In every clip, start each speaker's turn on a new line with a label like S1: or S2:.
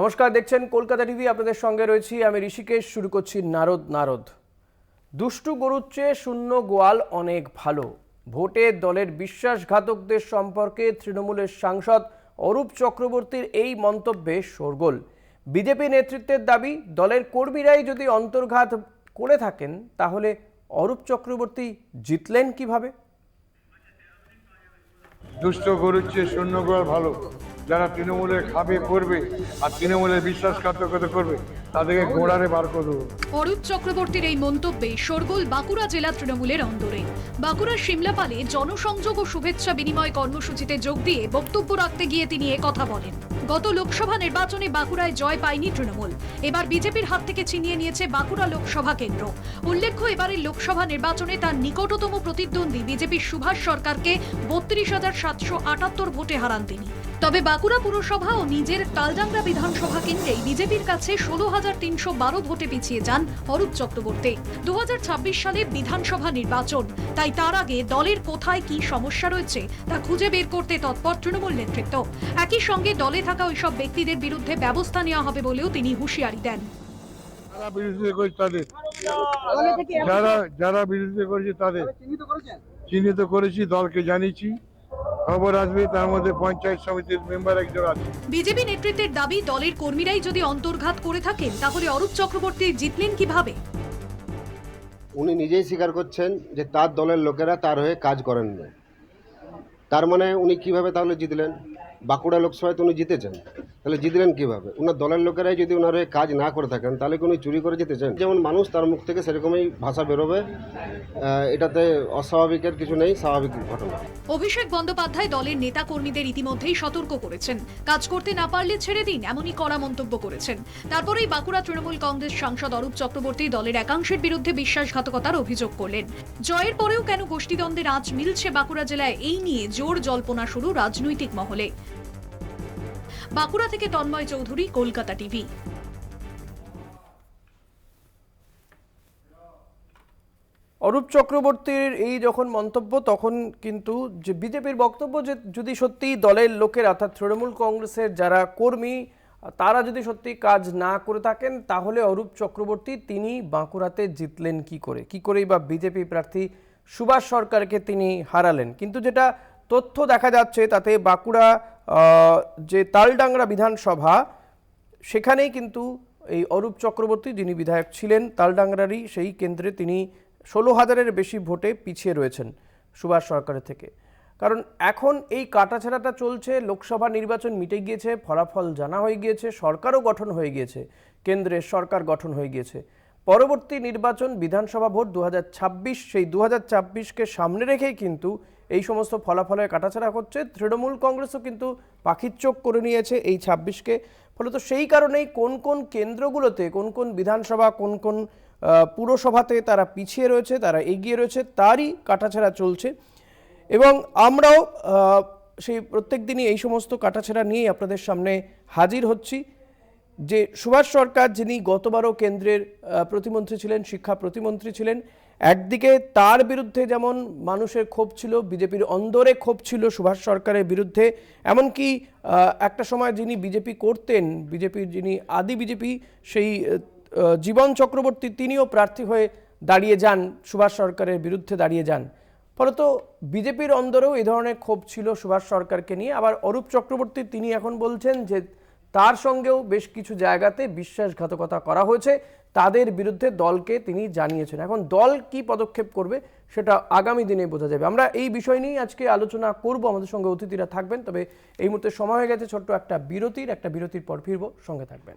S1: নমস্কার, দেখছেন কলকাতা টিভি, আপনাদের সঙ্গে রয়েছি আমি ঋষিকেশ, শুরু করছি নারদ নারদ। দুষ্টু গরুর চেয়ে শূন্য গোয়াল অনেক ভালো। ভোটে দলের বিশ্বাসঘাতকদের সম্পর্কে তৃণমূলের সাংসদ অরূপ চক্রবর্তীর এই মন্তব্যে শোরগোল। বিজেপি নেতৃত্বের দাবি, দলের কর্মীরাই যদি অন্তর্ঘাত করে থাকেন, তাহলে অরূপ চক্রবর্তী জিতলেন কীভাবে?
S2: দুষ্ট গরুর চেয়ে শূন্য গোয়াল ভালো। যারা তৃণমূলের খাবে, করবে আর তৃণমূলের বিশ্বাসঘাতকতা করবে, তাদেরকে গোড়ারে বার করে
S3: অরূপ চক্রবর্তীর এই মন্তব্যে শোরগোল বাঁকুড়া জেলা তৃণমূলের অন্দরে। বাঁকুড়ার সিমলাপালে জনসংযোগ ও শুভেচ্ছা বিনিময় কর্মসূচিতে যোগ দিয়ে বক্তব্য রাখতে গিয়ে তিনি কথা বলেন। গত লোকসভা নির্বাচনে বাঁকুড়ায় জয় পায়নি তৃণমূল। এবার বিজেপির হাত থেকে ছিনিয়ে নিয়েছে বাঁকুড়া লোকসভা কেন্দ্র। উল্লেখ্য এবারের লোকসভা নির্বাচনে তার নিকটতম প্রতিদ্বন্দ্বী বিজেপির সুভাষ সরকারকে বত্রিশ হাজার সাতশো আটাত্তর ভোটে হারান তিনি। তবে বাঁকুড়া পুরসভা ও নিজের তালডাংরা বিধানসভা কেন্দ্রেই বিজেপির কাছে ষোলো হাজার তিনশো বারো ভোটে পিছিয়ে যান অরূপ চক্রবর্তী। দুহাজার ছাব্বিশ সালে বিধানসভা নির্বাচন। তাই তার আগে দলের কোথায় কি সমস্যা রয়েছে তা খুঁজে বের করতে তৎপর তৃণমূল নেতৃত্ব। একই সঙ্গে দলে থাকা ওইসব ব্যক্তিদের বিরুদ্ধে ব্যবস্থা নেওয়া হবে বলেও তিনি হুঁশিয়ারি দেন।
S2: যারা বিরোধিতা করছে তাদের। যারা যারা বিরোধিতা করেছে তাদের। চিহ্নিত করেছি দলকে জানিয়েছি। খবর আসবে তার মধ্যে পঞ্চায়েত সমিতির মেম্বার একজন আছে।
S3: বিজেপি নেতৃত্বের দাবি দলের কর্মীরাই যদি অন্তর্ঘাত করে থাকেন তাহলে অরূপ চক্রবর্তী জিতলেন কীভাবে?
S4: উনি নিজেই স্বীকার করছেন যে তার দলের লোকেরা তার হয়ে কাজ করেন না তার মানে উনি কীভাবে তাহলে জিতলেন? বাঁকুড়া লোকসভায় তো উনি জিতেছেন। তাহলে জিতলেন কীভাবে? ওনার দলের লোকেরাই যদি ওনার হয়ে কাজ না করে থাকেন, তাহলে কি উনি চুরি করে জিতেছেন? যেমন মানুষ তার মুখ থেকে সেরকমই ভাষা বেরোবে এটাতে অস্বাভাবিকের কিছু নেই, স্বাভাবিক ঘটনা।
S3: অভিষেক বন্দ্যোপাধ্যায় দলের নেতা কর্মীদের ইতিমধ্যেই সতর্ক করেছেন। কাজ করতে না পারলে ছেড়ে দিন, এমনই কড়া মন্তব্য করেছেন। তারপরেই বাঁকুড়া তৃণমূল কংগ্রেস সাংসদ অরূপ চক্রবর্তী দলের একাংশের বিরুদ্ধে বিশ্বাসঘাতকতার অভিযোগ করলেন। জয়ের পরেও কেন গোষ্ঠীদ্বন্দ্বের আঁচ মিলছে বাঁকুড়া জেলায়? এই নিয়ে জোর জল্পনা শুরু রাজনৈতিক মহলে। বাঁকুড়া থেকে তন্ময় চৌধুরী, কলকাতা টিভি।
S1: অরূপ চক্রবর্তীর এই যখন মন্তব্য, তখন কিন্তু যে বিজেপির বক্তব্য যে যদি সত্যি দলের লোকের, অর্থাৎ তৃণমূল কংগ্রেসের যারা কর্মী, তারা যদি সত্যি কাজ না করে থাকেন, তাহলে অরূপ চক্রবর্তী তিনি বাঁকুড়াতে জিতলেন কি করে? কি করেই বা বিজেপি প্রার্থী সুভাষ সরকারকে তিনি হারালেন? কিন্তু যেটা তথ্য দেখা যাচ্ছে, তাতে বাঁকুড়া যে তালডাংরা বিধানসভা, সেখানেই কিন্তু এই অরূপ চক্রবর্তী যিনি বিধায়ক ছিলেন, তালডাংরারই সেই কেন্দ্রে তিনি ষোলো হাজারের বেশি ভোটে পিছিয়ে রয়েছেন সুভাষ সরকারের থেকে। কারণ এখন এই কাটাছেড়াটা চলছে, লোকসভা নির্বাচন মিটে গিয়েছে, ফলাফল জানা হয়ে গিয়েছে, সরকারও গঠন হয়ে গিয়েছে, কেন্দ্রের সরকার গঠন হয়ে গিয়েছে। পরবর্তী নির্বাচন বিধানসভা ভোট দু হাজার ছাব্বিশ, সেই দু কে সামনে রেখেই কিন্তু এই সমস্ত ফলাফলের কাটাছাড়া হচ্ছে। তৃণমূল কংগ্রেসও কিন্তু পাখির চোখ করে নিয়েছে এই ছাব্বিশকে। ফলত সেই কারণেই কোন কোন কেন্দ্রগুলোতে, কোন কোন বিধানসভা, কোন কোন পুরসভাতে তারা পিছিয়ে রয়েছে, তারা এগিয়ে রয়েছে, তারই কাটাছেড়া চলছে। এবং আমরাও সেই প্রত্যেক দিনই এই সমস্ত কাটাছেড়া নিয়েই আপনাদের সামনে হাজির হচ্ছি। যে সুভাষ সরকার, যিনি গতবারও কেন্দ্রের প্রতিমন্ত্রী ছিলেন, শিক্ষা প্রতিমন্ত্রী ছিলেন একদিকে তার বিরুদ্ধে যেমন মানুষের ক্ষোভ ছিল, বিজেপির অন্দরে ক্ষোভ ছিল সুভাষ সরকারের বিরুদ্ধে, এমনকি একটা সময় যিনি বিজেপি করতেন, বিজেপির যিনি আদি বিজেপি, সেই জীবন চক্রবর্তী তিনিও প্রার্থী হয়ে দাঁড়িয়ে যান, সুভাষ সরকারের বিরুদ্ধে দাঁড়িয়ে যান। ফলত বিজেপির অন্দরেও এই ধরনের ক্ষোভ ছিল সুভাষ সরকারকে নিয়ে। আবার অরূপ চক্রবর্তী, তিনি এখন বলছেন যে তার সঙ্গেও বেশ কিছু জায়গাতে বিশ্বাসঘাতকতা করা হয়েছে। তাদের বিরুদ্ধে দলকে তিনি জানিয়েছেন। এখন দল কি পদক্ষেপ করবে সেটা আগামী দিনে বোঝা যাবে। আমরা এই বিষয় নিয়েই আজকে আলোচনা করব। আমাদের সঙ্গে অতিথিরা থাকবেন, তবে এই মুহূর্তে সময় হয়ে গেছে ছোট্ট একটা বিরতির। একটা বিরতির পর ফিরব। সঙ্গে থাকবেন।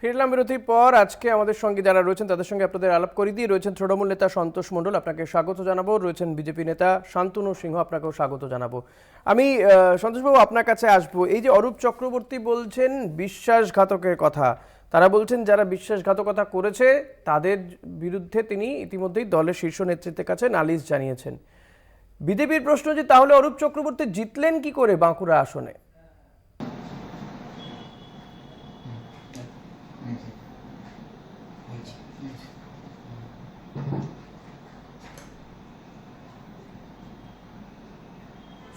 S1: ফিরলাম বিরতির পর আজকে আমাদের সঙ্গে যারা রয়েছেন, তাদের সঙ্গে আপনাদের আলাপ করে দিয়ে রয়েছেন তৃণমূল নেতা সন্তোষ মণ্ডল। আপনাকে স্বাগত জানাব। রয়েছেন বিজেপি নেতা শান্তনু সিংহ, আপনাকেও স্বাগত জানাব। আমি সন্তোষবাবু, আপনার কাছে আসব। এই যে অরূপ চক্রবর্তী বলছেন বিশ্বাসঘাতকের কথা, তারা বলছেন যারা বিশ্বাসঘাতকতা করেছে, তাদের বিরুদ্ধে তিনি ইতিমধ্যেই দলের শীর্ষ নেতৃত্বের কাছে নালিশ জানিয়েছেন। বিজেপির প্রশ্ন যে, তাহলে অরূপ চক্রবর্তী জিতলেন কি করে বাঁকুড়া আসনে?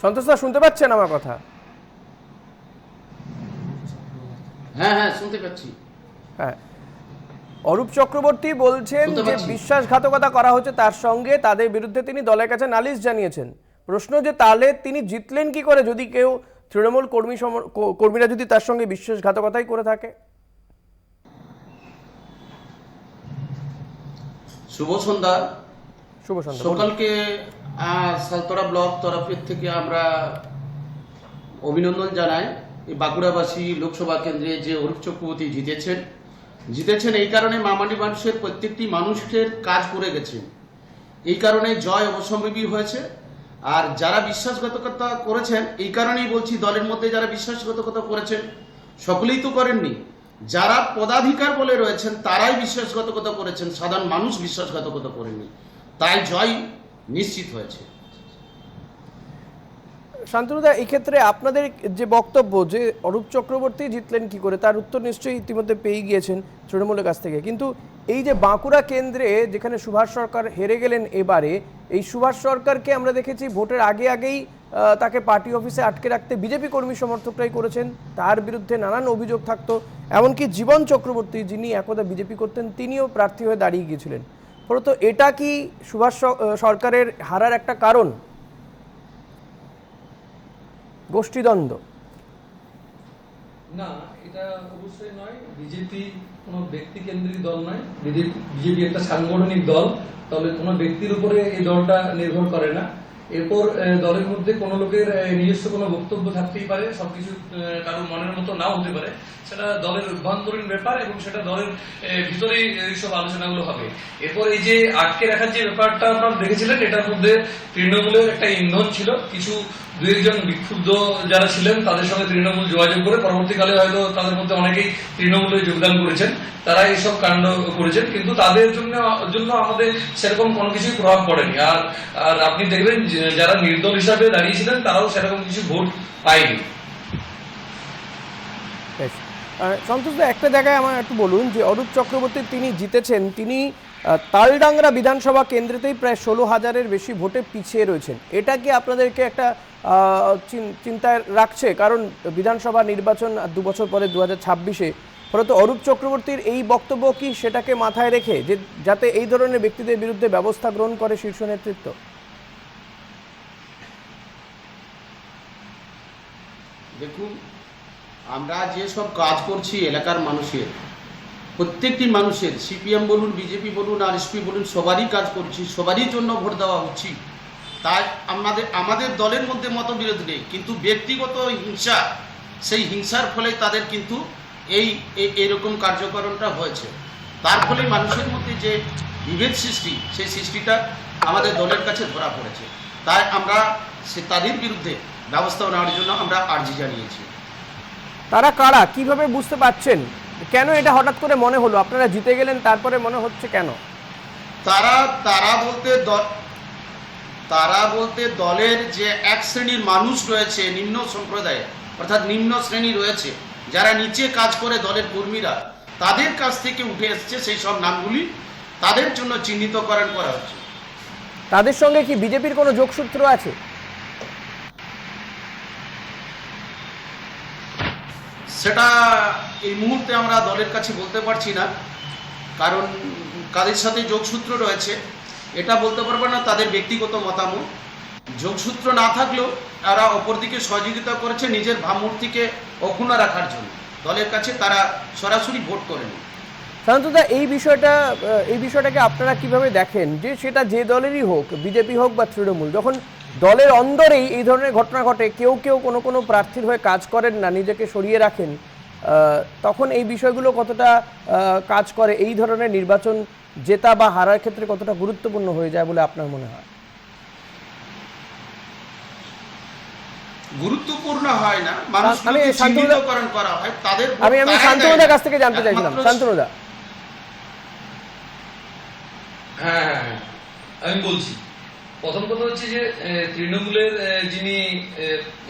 S1: সন্তোষ দা শুনতে পাচ্ছেন আমার কথা?
S5: হ্যাঁ হ্যাঁ শুনতে পাচ্ছি।
S1: হ্যাঁ। অরূপ চক্রবর্তী বলছেন যে বিশ্বাসঘাতকতা করা হচ্ছে তার সঙ্গে তাদের বিরুদ্ধে তিনি দলের কাছে নালিশ জানিয়েছেন। প্রশ্ন যে তাহলে তিনি জিতলেন কি করে যদি কেউ তৃণমূল কর্মী কর্মীরা যদি তার সঙ্গে বিশ্বাসঘাতকতাই করে থাকে?
S5: শুভ সন্ধ্যা
S1: শুভ সন্ধ্যা।
S5: সকালকে সালতরা ব্লক তরফের থেকে আমরা অভিনন্দন জানাই। বাঁকুড়াবাসী লোকসভা কেন্দ্রে যে অরূপ চক্রবর্তী জিতেছেন জিতেছেন এই কারণে মামাটি মানুষের প্রত্যেকটি মানুষের কাজ করে গেছেন এই কারণে জয় অবসম্ভবী হয়েছে। আর যারা বিশ্বাসঘাতকতা করেছেন, এই কারণেই বলছি দলের মধ্যে যারা বিশ্বাসঘাতকতা করেছেন, সকলেই তো করেননি। যারা পদাধিকার বলে রয়েছেন, তারাই বিশ্বাসঘাতকতা করেছেন। সাধারণ মানুষ বিশ্বাসঘাতকতা করেননি। তাই জয় নিশ্চিত হয়েছে।
S1: শান্তনুদা এই ক্ষেত্রে আপনাদের যে বক্তব্য যে অরূপ চক্রবর্তী জিতলেন কি করে, তার উত্তর নিশ্চয়ই ইতিমধ্যে পেয়ে গিয়েছেন তৃণমূলের কাছ থেকে। কিন্তু এই যে বাঁকুড়া কেন্দ্রে যেখানে সুভাষ সরকার হেরে গেলেন এবারে, এই সুভাষ সরকারকে আমরা দেখেছি ভোটের আগে আগেই তাকে পার্টি অফিসে আটকে রাখতে বিজেপি কর্মী সমর্থকরাই করেছেন। তার বিরুদ্ধে নানান অভিযোগ থাকতো। এমনকি জীবন চক্রবর্তী যিনি একদা বিজেপি করতেন, তিনিও প্রার্থী হয়ে দাঁড়িয়ে গিয়েছিলেন। এটা কি সুভাষ সরকারের হারার একটা কারণ? গোষ্ঠীদ্বন্দ্ব।
S6: না, এটা অবশ্যই নয়। বিজেপি কোনো ব্যক্তি কেন্দ্রিক দল নয়। বিজেপি একটা সাংগঠনিক দল। তবে কোনো ব্যক্তির উপরে এই দলটা নির্ভর করে না। এরপর দলের মধ্যে কোনো লোকের নিজস্ব কোনো বক্তব্য থাকতেই পারে, সবকিছু কারোর মনের মতো নাও হতে পারে। সেটা দলের অভ্যন্তরীণ ব্যাপার এবং সেটা দলের ভিতরেই এইসব আলোচনাগুলো হবে। এরপর এই যে আটকে রাখার যে ব্যাপারটা আপনারা দেখেছিলেন, এটার মধ্যে তৃণমূলের একটা ইন্ধন ছিল। কিছু দু একজন বিক্ষুব্ধ যারা ছিলেন, তাদের সঙ্গে তৃণমূল যোগাযোগ করে পরবর্তীকালে হয়তো তাদের মধ্যে অনেকেই তৃণমূলে যোগদান করেছেন। তারা এইসব কাণ্ড করেছেন। কিন্তু তাদের জন্য জন্য আমাদের সেরকম কোনো কিছুই প্রভাব পড়েনি। আর আর আপনি দেখবেন যে যারা নির্দল হিসাবে দাঁড়িয়েছিলেন তারাও সেরকম কিছু ভোট পায়নি।
S1: সন্তোষদা একটা জায়গায় আমার একটু বলুন যে অরূপ চক্রবর্তী তিনি জিতেছেন, তিনি তালডাংরা বিধানসভা কেন্দ্রেতেই প্রায় ষোলো হাজারের বেশি ভোটে পিছিয়ে রয়েছেন। এটা কি আপনাদেরকে একটা চিন্তায় রাখছে? কারণ বিধানসভা নির্বাচন দু বছর পরে দু হাজার ছাব্বিশে, ফলত অরূপ চক্রবর্তীর এই বক্তব্য কি সেটাকে মাথায় রেখে যে, যাতে এই ধরনের ব্যক্তিদের বিরুদ্ধে ব্যবস্থা গ্রহণ করে শীর্ষ নেতৃত্ব?
S5: দেখুন, আমরা যে সব কাজ করছি এলাকার মানুষের, প্রত্যেকটি মানুষের সিপিএম বলুন বিজেপি বলুন, আর আরএসপি বলুন, সবারই কাজ করছি, সবারই জন্য ভোট দেওয়া উচিত। তাই আমাদের আমাদের দলের মধ্যে মতবিরোধ নেই, কিন্তু ব্যক্তিগত হিংসা, সেই হিংসার ফলে তাদের কিন্তু এই এরকম কার্যকরণটা হয়েছে। তার ফলে মানুষের মধ্যে যে বিভেদ সৃষ্টি, সেই সৃষ্টিটা আমাদের দলের কাছে ধরা পড়েছে। তাই আমরা সে তাদের বিরুদ্ধে ব্যবস্থা নেওয়ার জন্য আমরা আর্জি জানিয়েছি।
S1: তারা কারা? কীভাবে বুঝতে পারছেন? কেন এটা হঠাৎ করে মনে হলো? আপনারা জিতে গেলেন তারপরে মনে হচ্ছে কেন?
S5: তারা তারা বলতে দল তারা বলতে দলের যে এক শ্রেণির মানুষ রয়েছে নিম্ন সম্প্রদায়ে অর্থাৎ নিম্ন শ্রেণি রয়েছে যারা নিচে কাজ করে দলের কর্মীরা তাদের কাছ থেকে উঠে এসছে সেই সব নামগুলি তাদের জন্য চিহ্নিতকরণ করা হচ্ছে।
S1: তাদের সঙ্গে কি বিজেপির কোনো যোগসূত্র আছে?
S5: সেটা এই মুহূর্তে আমরা দলের কাছে বলতে পারছি না, কারণ কাদের সাথে যোগসূত্র রয়েছে, এটা বলতে পারব না তাদের ব্যক্তিগত মতামত। যোগসূত্র না থাকলেও তারা অপরদিকে সহযোগিতা করেছে নিজের ভাবমূর্তিকে অক্ষুণ্ণ রাখার জন্য। দলের কাছে তারা সরাসরি ভোট করেনি
S1: সাধারণত এই বিষয়টা এই বিষয়টাকে আপনারা কীভাবে দেখেন? যে সেটা যে দলেরই হোক, বিজেপি হোক বা তৃণমূল, যখন দলের অন্দরেই এই ধরনের ঘটনা ঘটে কেউ কেউ কোনো কোনো প্রার্থীর হয়ে কাজ করেন না নিজেকে সরিয়ে রাখেন তখন এই বিষয়গুলো কতটা কাজ করে এই ধরনের নির্বাচন জেতা বা হারার ক্ষেত্রে কতটা গুরুত্বপূর্ণ হয়ে যায় বলে আপনার মনে হয়?
S5: গুরুত্বপূর্ণ হয় না মানুষ
S1: আমি
S5: করা হয় তাদের
S1: আমি আমি শান্তনুদার কাছ থেকে জানতে চাইছিলাম। শান্তনুদা।
S6: হ্যাঁ হ্যাঁ হ্যাঁ। আমি বলছি প্রথম কথা হচ্ছে যে তৃণমূলের যিনি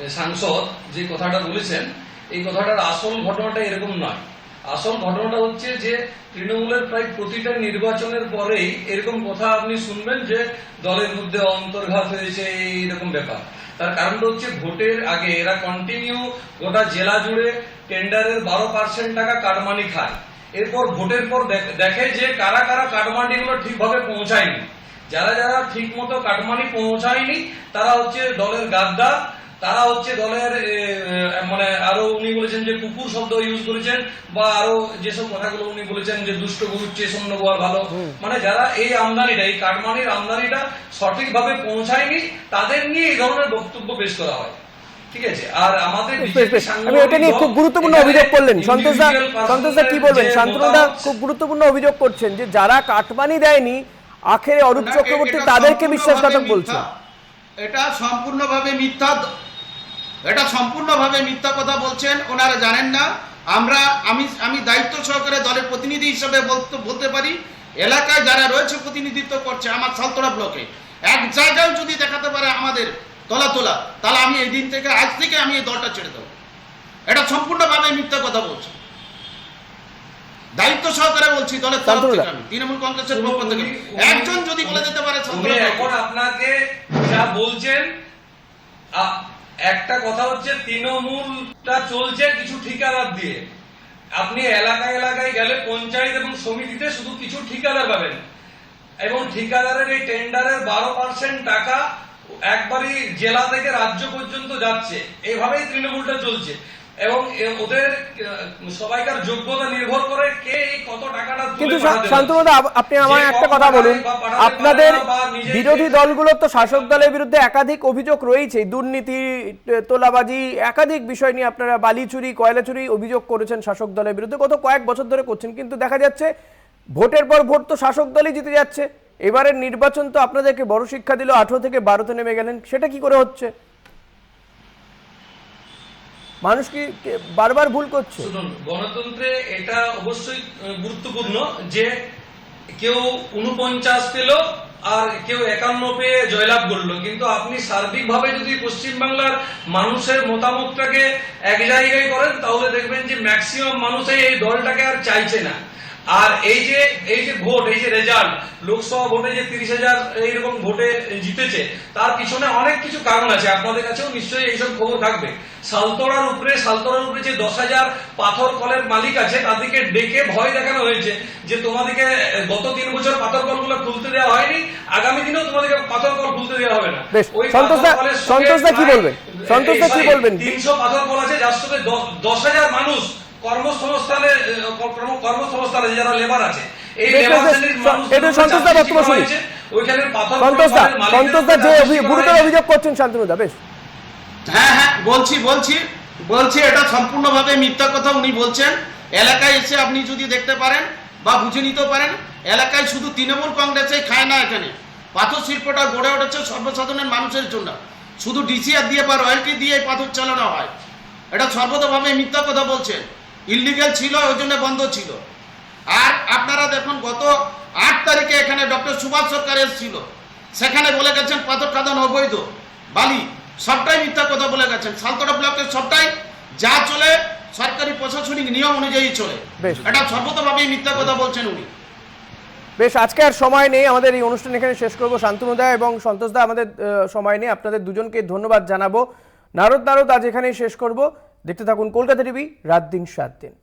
S6: সাংসদ যে কথাটা বলেছেন, এই কথাটার আসল ঘটনাটা এরকম নয়। আসল ঘটনাটা হচ্ছে যে, তৃণমূলের প্রায় প্রতিটা নির্বাচনের পরেই এরকম কথা আপনি শুনবেন যে, দলের মধ্যে অন্তর্ঘাত হয়েছে, এইরকম ব্যাপার। তার কারণটা হচ্ছে ভোটের আগে এরা কন্টিনিউ গোটা জেলা জুড়ে টেন্ডারের বারো পার্সেন্ট টাকা কাটমানি খায়। এরপর ভোটের পর দেখ- যে কারা কারা কাটমানি গুলো ঠিকভাবে পৌঁছায়নি। যারা যারা ঠিক মতো কাটমানি পৌঁছায়নি তারা হচ্ছে দলের গাদ্দার তারা হচ্ছে দলের মানে আরও উনি বলেছেন যে কুকুর শব্দ ইউজ করেছেন বা আরও যেসব কথাগুলো উনি বলেছেন যে দুষ্ট গুচ্ছে শূন্য গোয়ার ভালো মানে যারা এই আমদানিটা এই কাটমানির আমদানিটা সঠিকভাবে পৌঁছায়নি তাদের নিয়ে এই ধরনের বক্তব্য পেশ করা হয়। ঠিক আছে? আর আমাদের
S1: বেশ,
S6: বিজেপি
S1: বেশ। আমি এটা নিয়ে খুব গুরুত্বপূর্ণ অভিযোগ করলেন। সন্তোষদা সন্তোষদা কি বলবেন? শান্তনুদা খুব গুরুত্বপূর্ণ অভিযোগ করছেন যে যারা কাটমানি দেয়নি আখেরে অরূপ চক্রবর্তী তাদেরকে বিশ্বাসঘাতক। বলছেন
S5: এটা সম্পূর্ণভাবে মিথ্যা। এটা সম্পূর্ণভাবে মিথ্যা কথা বলছেন ওনারা জানেন না। আমরা আমি আমি দায়িত্ব সহকারে দলের প্রতিনিধি হিসেবে বলতে বলতে পারি এলাকায় যারা রয়েছে প্রতিনিধিত্ব করছে আমার সালতোড়া ব্লকে। এক জায়গায় যদি দেখাতে পারে আমাদের তলা তোলা তাহলে আমি এই দিন থেকে আজ থেকে আমি এই দলটা ছেড়ে দেবো। এটা সম্পূর্ণভাবে মিথ্যা কথা বলছি। দায়িত্ব সহকারে বলছি দলের তরফ থেকে আমি তৃণমূল কংগ্রেসের পক্ষ থেকে। একজন যদি বলে দিতে পারে
S6: এখন আপনাকে যা বলছেন একটা কথা হচ্ছে তৃণমূলটা চলছে কিছু ঠিকাদার দিয়ে। আপনি এলাকায় এলাকায় গেলে পঞ্চায়েত এবং সমিতিতে শুধু কিছু ঠিকাদার পাবেন। এবং ঠিকাদারের এই টেন্ডারের বারো পার্সেন্ট টাকা একবারই জেলা থেকে রাজ্য পর্যন্ত যাচ্ছে। এইভাবেই তৃণমূলটা চলছে। এবং ওদের সবাইকার যোগ্যতা নির্ভর করে কে এই কত টাকাটা
S1: কিন্তু। শান্তনুদা আপ- আপনি আমায়
S6: যে
S1: একটা কথা বলুন। আপনাদের বিরোধী দলগুলোর তো শাসক দলের বিরুদ্ধে একাধিক অভিযোগ রয়েছে। দুর্নীতি তোলাবাজি একাধিক বিষয় নিয়ে আপনারা বালি চুরি কয়লা চুরি অভিযোগ করেছেন শাসক দলের বিরুদ্ধে। গত কয়েক বছর ধরে করছেন কিন্তু দেখা যাচ্ছে ভোটের পর ভোট তো শাসক দলই জিতে যাচ্ছে। এবারের নির্বাচন তো আপনাদেরকে বড় শিক্ষা দিল আঠারো থেকে বারোতে নেমে গেলেন। সেটা কি করে হচ্ছে? মানুষ কি বারবার ভুল করছে?
S6: গণতন্ত্রে এটা অবশ্যই গুরুত্বপূর্ণ যে কেউ উনপঞ্চাশ পেল আর কেউ একান্ন পেয়ে জয়লাভ করল। কিন্তু আপনি সার্বিকভাবে যদি পশ্চিমবাংলার মানুষের মতামতটাকে এক জায়গায় করেন, তাহলে দেখবেন যে ম্যাক্সিমাম মানুষই এই দলটাকে আর চাইছে না। আর এই যে এই যে ভোট এই যে রেজাল্ট লোকসভা ভোটে যে তিরিশ হাজার এইরকম ভোটে জিতেছে তার পিছনে অনেক কিছু কারণ আছে আপনাদের কাছেও নিশ্চয়ই এইসব খবর থাকবে সালতোড়ার উপরে সালতোড়ার উপরে যে দশ হাজার পাথর কলের মালিক আছে তাদেরকে ডেকে ভয় দেখানো হয়েছে যে তোমাদেরকে গত তিন বছর পাথর কলগুলো খুলতে দেওয়া হয়নি আগামী দিনেও তোমাদেরকে পাথর কল খুলতে দেওয়া হবে না
S1: সন্তোষদা- কি বলবেন? সন্তোষদা কি বলবেন?
S6: তিনশো পাথর কল আছে যার সঙ্গে দশ হাজার মানুষ কর্মসংস্থানে কর্মসংস্থানে যারা লেবার আছে এই লেবার শ্রেণির মানুষ
S1: একটু সন্তোষদা বক্তব্য শুনি।
S6: ওইখানে পাথর
S1: সন্তোষদা সন্তোষদা যে
S6: উপরে
S1: অভি-
S6: রাজস্ব
S1: গুরুতর অভিযোগ করছেন শান্তনুদা বেশ।
S5: হ্যাঁ হ্যাঁ বলছি বলছি বলছি এটা সম্পূর্ণভাবে মিথ্যা কথা উনি বলছেন। এলাকায় এসে আপনি যদি দেখতে পারেন বা বুঝে নিতে পারেন এলাকায় শুধু তৃণমূল কংগ্রেসে খায় না এখানে। পাথর শিল্পটা গড়ে উঠেছে সর্বসাধারণ মানুষের জন্য। শুধু ডিসিআর দিয়ে বা রয়্যালটি দিয়ে পাথর চালানো হয়। এটা সর্বতভাবে মিথ্যা কথা বলছেন। ইলিগাল ছিল ওই জন্য বন্ধ ছিল। আর আপনারা দেখুন গত আট তারিখে এখানে ডক্টর সুভাষ সরকার এসেছিল। সেখানে বলে গেছেন পাথর খাদান অবৈধ বালি সবটাই মিথ্যা কথা বলে গেছেন। সালতোড়া ব্লকের সবটাই যা চলে সরকারি প্রশাসনিক নিয়ম অনুযায়ী চলে।
S1: বেশ।
S5: এটা সর্বতভাবেই মিথ্যা কথা বলছেন উনি।
S1: বেশ আজকে আর সময় নেই। আমাদের এই অনুষ্ঠান এখানে শেষ করব। শান্তনুদা এবং সন্তোষদা আমাদের সময় নেই। আপনাদের দুজনকে ধন্যবাদ জানাব। নারদ নারদ আজ এখানেই শেষ করব। দেখতে থাকুন কলকাতা টিভি রাত দিন সাত দিন।